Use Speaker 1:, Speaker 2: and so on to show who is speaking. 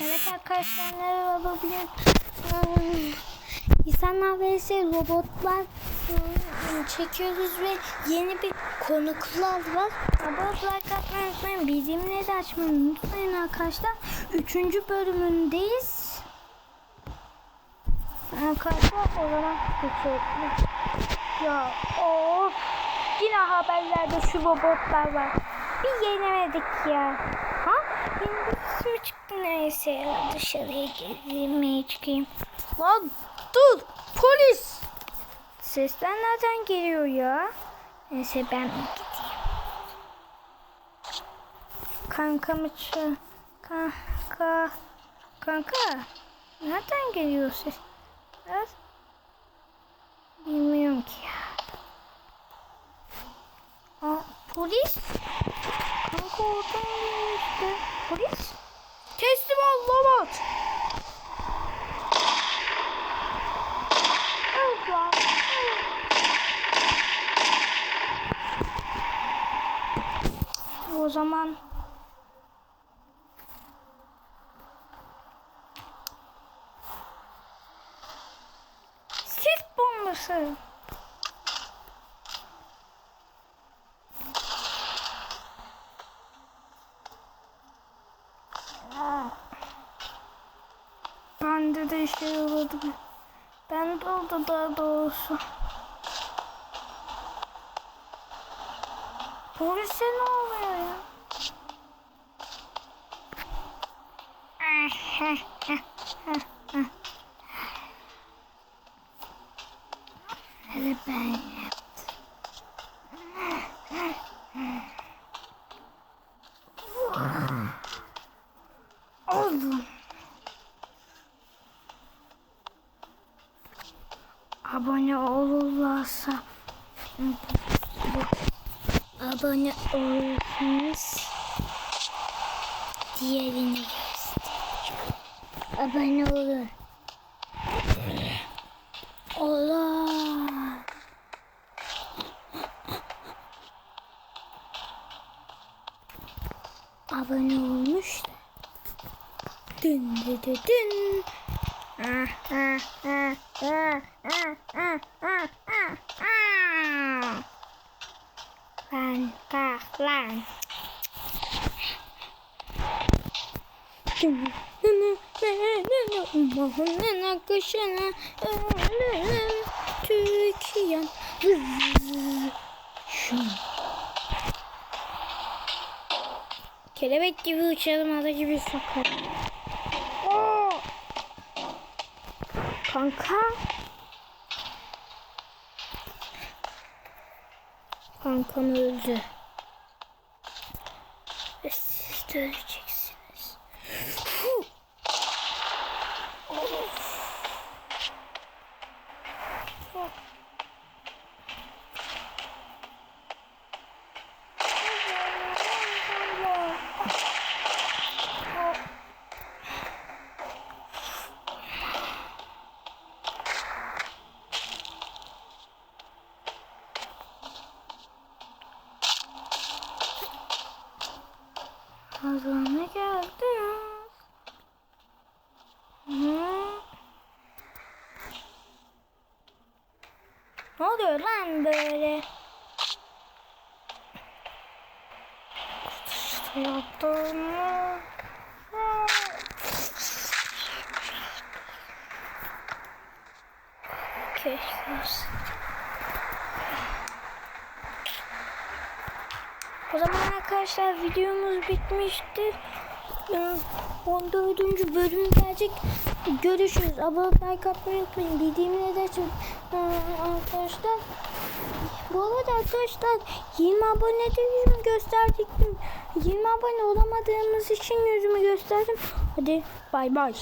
Speaker 1: Evet arkadaşlar bugün ıı, insanlar vs robotlar ıı, çekiyoruz ve yeni bir konuklar var. Abone like atmayı unutmayın. Bildirimleri de açmayı unutmayın arkadaşlar. Üçüncü bölümündeyiz. Arkadaşlar o zaman geçelim. Ya of. Yine haberlerde şu robotlar var. Bir yenemedik ya. Ha? Mi çıktı neyse ya. Dışarıya gezmeye çıkayım. Lan dur polis. Sesler nereden geliyor ya? Neyse ben gideyim. Kanka mı çı- Kanka. Kanka. Nereden geliyor ses? Evet. Bilmiyorum ki ya. Aa, polis? Kanka oradan geliyor işte. Polis? Teslim ol robot. O zaman sis bombası. Bende de işe yaradı. Ben de oldu daha doğrusu. Polise ne oluyor ya? Hele ben yaptım. Oğlum. Abone olurlarsa abone olursanız diğerini göstereceğim. Abone olun. Olur. Abone olmuş da. Dün dün dün. Lan kahlan. Mahallin akışına ölüm Türkiye'm Kelebek gibi uçalım ada gibi sokarım. Kanka. Kankam öldü. Siz öleceksiniz. Huh! Of. Of. Hazana geldi. Hı? Ne oluyor lan böyle? Yaptım mı? Keşke O zaman arkadaşlar videomuz bitmiştir. Ee, 14. bölüm gelecek. Görüşürüz. Abone like atmayı unutmayın. Bildiğimleri de açın. Ee, arkadaşlar. Bu arada arkadaşlar 20 abone de yüzümü gösterdik. 20 abone olamadığımız için yüzümü gösterdim. Hadi bay bay.